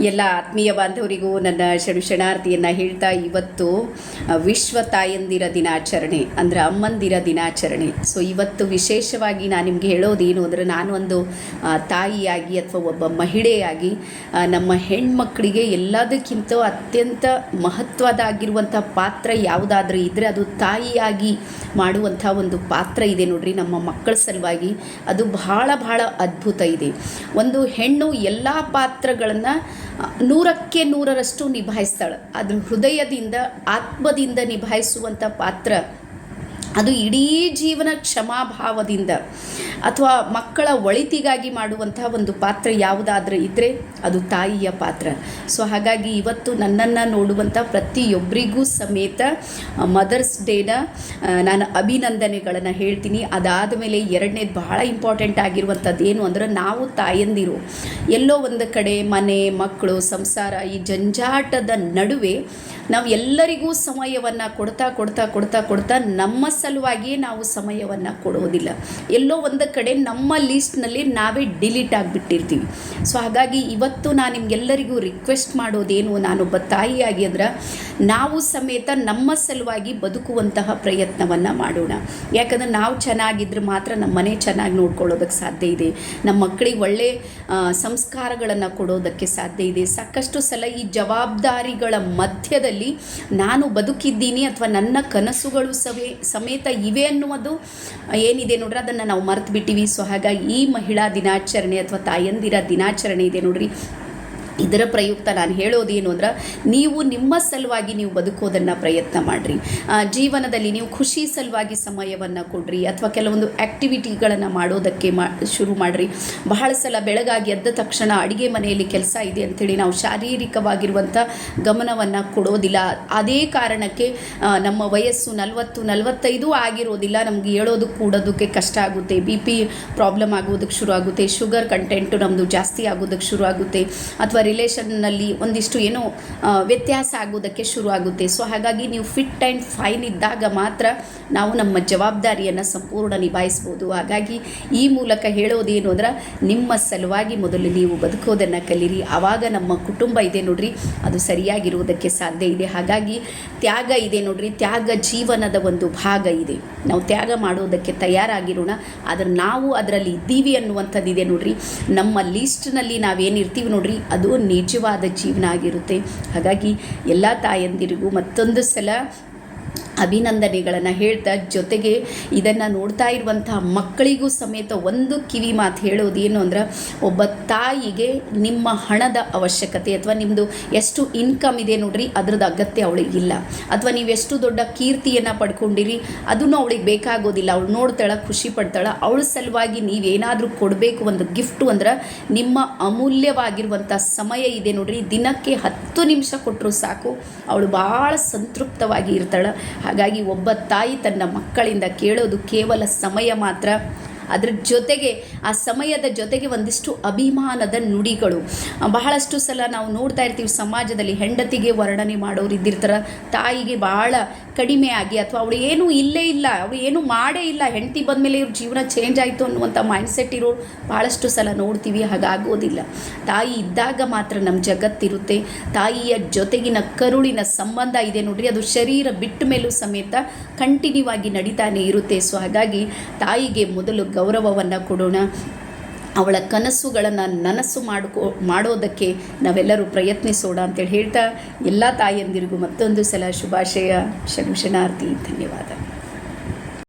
ಎಲ್ಲ ಆತ್ಮೀಯ ಬಾಂಧವರಿಗೂ ನನ್ನ ಶರಣಾರ್ಥಿಯನ್ನು ಹೇಳ್ತಾ ಇವತ್ತು ವಿಶ್ವ ತಾಯಂದಿರ ದಿನಾಚರಣೆ, ಅಂದರೆ ಅಮ್ಮಂದಿರ ದಿನಾಚರಣೆ. ಸೊ ಇವತ್ತು ವಿಶೇಷವಾಗಿ ನಾನು ನಿಮಗೆ ಹೇಳೋದೇನು ಅಂದರೆ ಒಂದು ತಾಯಿಯಾಗಿ ಅಥವಾ ಒಬ್ಬ ಮಹಿಳೆಯಾಗಿ ನಮ್ಮ ಹೆಣ್ಮಕ್ಕಳಿಗೆ ಎಲ್ಲದಕ್ಕಿಂತ ಅತ್ಯಂತ ಮಹತ್ವದಾಗಿರುವಂಥ ಪಾತ್ರ ಯಾವುದಾದ್ರೂ ಇದ್ದರೆ ಅದು ತಾಯಿಯಾಗಿ ಮಾಡುವಂಥ ಒಂದು ಪಾತ್ರ ಇದೆ ನೋಡ್ರಿ ನಮ್ಮ ಮಕ್ಕಳ ಸಲುವಾಗಿ. ಅದು ಬಹಳ ಬಹಳ ಅದ್ಭುತ ಇದೆ. ಒಂದು ಹೆಣ್ಣು ಎಲ್ಲ ಪಾತ್ರಗಳನ್ನು ನೂರಕ್ಕೆ ನೂರರಷ್ಟು ನಿಭಾಯಿಸ್ತಾಳೆ. ಅದ್ರ ಹೃದಯದಿಂದ ಆತ್ಮದಿಂದ ನಿಭಾಯಿಸುವಂಥ ಪಾತ್ರ ಅದು ಇಡೀ ಜೀವನ ಕ್ಷಮಾಭಾವದಿಂದ ಅಥವಾ ಮಕ್ಕಳ ಒಳಿತಿಗಾಗಿ ಮಾಡುವಂತಹ ಒಂದು ಪಾತ್ರ ಯಾವುದಾದ್ರೂ ಇದ್ದರೆ ಅದು ತಾಯಿಯ ಪಾತ್ರ. ಸೊ ಹಾಗಾಗಿ ಇವತ್ತು ನನ್ನನ್ನು ನೋಡುವಂಥ ಪ್ರತಿಯೊಬ್ಬರಿಗೂ ಸಮೇತ ಮದರ್ಸ್ ಡೇನ ನಾನು ಅಭಿನಂದನೆಗಳನ್ನು ಹೇಳ್ತೀನಿ. ಅದಾದ ಮೇಲೆ ಎರಡನೇದು ಬಹಳ ಇಂಪಾರ್ಟೆಂಟ್ ಆಗಿರುವಂಥದ್ದು ಏನು ಅಂದರೆ ನಾವು ತಾಯಂದಿರು, ಎಲ್ಲೋ ಒಂದು ಕಡೆ ಮನೆ, ಮಕ್ಕಳು, ಸಂಸಾರ ಈ ಜಂಜಾಟದ ನಡುವೆ ನಾವು ಎಲ್ಲರಿಗೂ ಸಮಯವನ್ನು ಕೊಡ್ತಾ ಕೊಡ್ತಾ ಕೊಡ್ತಾ ಕೊಡ್ತಾ ನಮ್ಮ ಸಲುವಾಗಿಯೇ ನಾವು ಸಮಯವನ್ನು ಕೊಡೋದಿಲ್ಲ ಎಲ್ಲೋ ಒಂದು ಕಡೆ ನಮ್ಮ ಲೀಸ್ಟ್ನಲ್ಲಿ ನಾವೇ ಡಿಲೀಟ್ ಆಗಿಬಿಟ್ಟಿರ್ತೀವಿ. ಸೊ ಹಾಗಾಗಿ ಇವತ್ತು ನಾನು ನಿಮಗೆಲ್ಲರಿಗೂ ರಿಕ್ವೆಸ್ಟ್ ಮಾಡೋದೇನು, ನಾನೊಬ್ಬ ತಾಯಿಯಾಗಿ ಅಂದ್ರೆ ನಾವು ಸಮೇತ ನಮ್ಮ ಸಲುವಾಗಿ ಬದುಕುವಂತಹ ಪ್ರಯತ್ನವನ್ನು ಮಾಡೋಣ. ಯಾಕಂದ್ರೆ ನಾವು ಚೆನ್ನಾಗಿದ್ರೆ ಮಾತ್ರ ನಮ್ಮ ಮನೆ ಚೆನ್ನಾಗಿ ನೋಡ್ಕೊಳ್ಳೋದಕ್ಕೆ ಸಾಧ್ಯ ಇದೆ. ನಮ್ಮ ಮಕ್ಕಳಿಗೆ ಒಳ್ಳೆ ಸಂಸ್ಕಾರಗಳನ್ನು ಕೊಡೋದಕ್ಕೆ ಸಾಧ್ಯ ಇದೆ. ಸಾಕಷ್ಟು ಸಲ ಈ ಜವಾಬ್ದಾರಿಗಳ ಮಧ್ಯದಲ್ಲಿ ನಾನು ಬದುಕಿದ್ದೀನಿ ಅಥವಾ ನನ್ನ ಕನಸುಗಳು ಸವೇ ಸಮೇತ ಇವೆ ಅನ್ನುವುದು ಏನಿದೆ ನೋಡ್ರಿ, ಅದನ್ನು ನಾವು ಮರೆತು ಬಿಟ್ಟಿವಿ ಸೊ ಹಾಗಾಗಿ ಈ ಮಹಿಳಾ ದಿನಾಚರಣೆ ಅಥವಾ ತಾಯಂದಿರ ದಿನಾಚರಣೆ ಇದೆ ನೋಡ್ರಿ. ಇದರ ಪ್ರಯುಕ್ತ ನಾನು ಹೇಳೋದೇನು ಅಂದ್ರೆ ನೀವು ನಿಮ್ಮ ಸಲುವಾಗಿ ನೀವು ಬದುಕೋದನ್ನು ಪ್ರಯತ್ನ ಮಾಡಿರಿ. ಜೀವನದಲ್ಲಿ ನೀವು ಖುಷಿ ಸಲುವಾಗಿ ಸಮಯವನ್ನು ಕೊಡ್ರಿ ಅಥವಾ ಕೆಲವೊಂದು ಆ್ಯಕ್ಟಿವಿಟಿಗಳನ್ನು ಮಾಡೋದಕ್ಕೆ ಮಾ, ಶುರು ಮಾಡಿರಿ. ಬಹಳ ಸಲ ಬೆಳಗಾಗಿ ಎದ್ದ ತಕ್ಷಣ ಅಡುಗೆ ಮನೆಯಲ್ಲಿ ಕೆಲಸ ಇದೆ ಅಂಥೇಳಿ ನಾವು ಶಾರೀರಿಕವಾಗಿರುವಂಥ ಗಮನವನ್ನು ಕೊಡೋದಿಲ್ಲ. ಅದೇ ಕಾರಣಕ್ಕೆ ನಮ್ಮ ವಯಸ್ಸು ನಲವತ್ತು, ನಲವತ್ತೈದು ಆಗಿರೋದಿಲ್ಲ. ನಮಗೆ ಹೇಳೋದು ಕೂಡೋದಕ್ಕೆ ಕಷ್ಟ ಆಗುತ್ತೆ. ಬಿ ಪಿ ಪ್ರಾಬ್ಲಮ್ ಆಗೋದಕ್ಕೆ ಶುರು ಆಗುತ್ತೆ. ಶುಗರ್ ಕಂಟೆಂಟು ನಮ್ಮದು ಜಾಸ್ತಿ ಆಗೋದಕ್ಕೆ ಶುರು ಆಗುತ್ತೆ. ಅಥವಾ ರಿಲೇಷನ್ನಲ್ಲಿ ಒಂದಿಷ್ಟು ಏನೋ ವ್ಯತ್ಯಾಸ ಆಗೋದಕ್ಕೆ ಶುರು ಆಗುತ್ತೆ ಸೊ ಹಾಗಾಗಿ ನೀವು ಫಿಟ್ ಆ್ಯಂಡ್ ಫೈನ್ ಇದ್ದಾಗ ಮಾತ್ರ ನಾವು ನಮ್ಮ ಜವಾಬ್ದಾರಿಯನ್ನು ಸಂಪೂರ್ಣ ನಿಭಾಯಿಸ್ಬೋದು. ಹಾಗಾಗಿ ಈ ಮೂಲಕ ಹೇಳೋದೇನು ಅಂದ್ರೆ, ನಿಮ್ಮ ಸಲುವಾಗಿ ಮೊದಲು ನೀವು ಬದುಕೋದನ್ನು ಕಲೀರಿ. ಆವಾಗ ನಮ್ಮ ಕುಟುಂಬ ಇದೆ ನೋಡ್ರಿ, ಅದು ಸರಿಯಾಗಿರುವುದಕ್ಕೆ ಸಾಧ್ಯ ಇದೆ. ಹಾಗಾಗಿ ತ್ಯಾಗ ಇದೆ ನೋಡ್ರಿ, ತ್ಯಾಗ ಜೀವನದ ಒಂದು ಭಾಗ ಇದೆ. ನಾವು ತ್ಯಾಗ ಮಾಡೋದಕ್ಕೆ ತಯಾರಾಗಿರೋಣ, ಆದರೆ ನಾವು ಅದರಲ್ಲಿ ಇದ್ದೀವಿ ಅನ್ನುವಂಥದ್ದು ಇದೆ ನೋಡ್ರಿ. ನಮ್ಮ ಲೀಸ್ಟ್ನಲ್ಲಿ ನಾವೇನಿರ್ತೀವಿ ನೋಡ್ರಿ, ಅದು ನಿಜವಾದ ಜೀವನ ಆಗಿರುತ್ತೆ ಹಾಗಾಗಿ ಎಲ್ಲ ತಾಯಂದಿರಿಗೂ ಮತ್ತೊಂದು ಸಲ ಅಭಿನಂದನೆಗಳನ್ನು ಹೇಳ್ತಾ ಜೊತೆಗೆ ಇದನ್ನು ನೋಡ್ತಾ ಇರುವಂಥ ಮಕ್ಕಳಿಗೂ ಸಮೇತ ಒಂದು ಕಿವಿ ಮಾತು ಹೇಳೋದು ಏನು ಅಂದ್ರೆ ಒಬ್ಬ ತಾಯಿಗೆ ನಿಮ್ಮ ಹಣದ ಅವಶ್ಯಕತೆ ಅಥವಾ ನಿಮ್ಮದು ಎಷ್ಟು ಇನ್ಕಮ್ ಇದೆ ನೋಡ್ರಿ, ಅದ್ರದ್ದು ಅಗತ್ಯ ಅವಳಿಗೆ ಇಲ್ಲ. ಅಥವಾ ನೀವು ಎಷ್ಟು ದೊಡ್ಡ ಕೀರ್ತಿಯನ್ನು ಪಡ್ಕೊಂಡಿರಿ, ಅದನ್ನು ಅವಳಿಗೆ ಬೇಕಾಗೋದಿಲ್ಲ. ಅವಳು ನೋಡ್ತಾಳೆ, ಖುಷಿ ಪಡ್ತಾಳೆ. ಅವಳ ಸಲುವಾಗಿ ನೀವೇನಾದರೂ ಕೊಡಬೇಕು ಒಂದು ಗಿಫ್ಟು ಅಂದ್ರೆ ನಿಮ್ಮ ಅಮೂಲ್ಯವಾಗಿರುವಂಥ ಸಮಯ ಇದೆ ನೋಡ್ರಿ, ದಿನಕ್ಕೆ ಹತ್ತು ನಿಮಿಷ ಕೊಟ್ಟರು ಸಾಕು. ಅವಳು ಭಾಳ ಸಂತೃಪ್ತವಾಗಿ ಇರ್ತಾಳೆ. ಹಾಗಾಗಿ ಒಬ್ಬ ತಾಯಿ ತನ್ನ ಮಕ್ಕಳಿಂದ ಕೇಳೋದು ಕೇವಲ ಸಮಯ ಮಾತ್ರ. ಅದ್ರ ಜೊತೆಗೆ ಆ ಸಮಯದ ಜೊತೆಗೆ ಒಂದಿಷ್ಟು ಅಭಿಮಾನದ ನುಡಿಗಳು. ಬಹಳಷ್ಟು ಸಲ ನಾವು ನೋಡ್ತಾ ಇರ್ತೀವಿ ಸಮಾಜದಲ್ಲಿ ಹೆಂಡತಿಗೆ ವರ್ಣನೆ ಮಾಡೋರು ಇದ್ದಿರ್ತಾರೆ, ತಾಯಿಗೆ ಭಾಳ ಕಡಿಮೆ ಆಗಿ ಅಥವಾ ಅವಳು ಏನೂ ಇಲ್ಲೇ ಇಲ್ಲ, ಅವಳು ಏನೂ ಮಾಡೇ ಇಲ್ಲ, ಹೆಂಡತಿ ಬಂದಮೇಲೆ ಇವ್ರ ಜೀವನ ಚೇಂಜ್ ಆಯಿತು ಅನ್ನುವಂಥ ಮೈಂಡ್ಸೆಟ್ ಇರೋರು ಭಾಳಷ್ಟು ಸಲ ನೋಡ್ತೀವಿ, ಹಾಗಾಗೋದಿಲ್ಲ. ತಾಯಿ ಇದ್ದಾಗ ಮಾತ್ರ ನಮ್ಮ ಜಗತ್ತಿರುತ್ತೆ. ತಾಯಿಯ ಜೊತೆಗಿನ ಕರುಳಿನ ಸಂಬಂಧ ಇದೆ ನೋಡ್ರಿ, ಅದು ಶರೀರ ಬಿಟ್ಟ ಮೇಲೂ ಸಮೇತ ಕಂಟಿನ್ಯೂ ಆಗಿ ನಡೀತಾನೆ ಇರುತ್ತೆ. ಸೊ ಹಾಗಾಗಿ ತಾಯಿಗೆ ಮೊದಲು ಗೌರವವನ್ನು ಕೊಡೋಣ. ಅವಳ ಕನಸುಗಳನ್ನು ನನಸು ಮಾಡ್ಕೋ, ಮಾಡೋದಕ್ಕೆ ನಾವೆಲ್ಲರೂ ಪ್ರಯತ್ನಿಸೋಣ ಅಂತೇಳಿ ಹೇಳ್ತಾ, ಎಲ್ಲ ತಾಯಿಯಂದಿರಿಗೂ ಮತ್ತೊಂದು ಸಲ ಶುಭಾಶಯ ಶಂಶನಾರ್ಥಿ ಧನ್ಯವಾದ.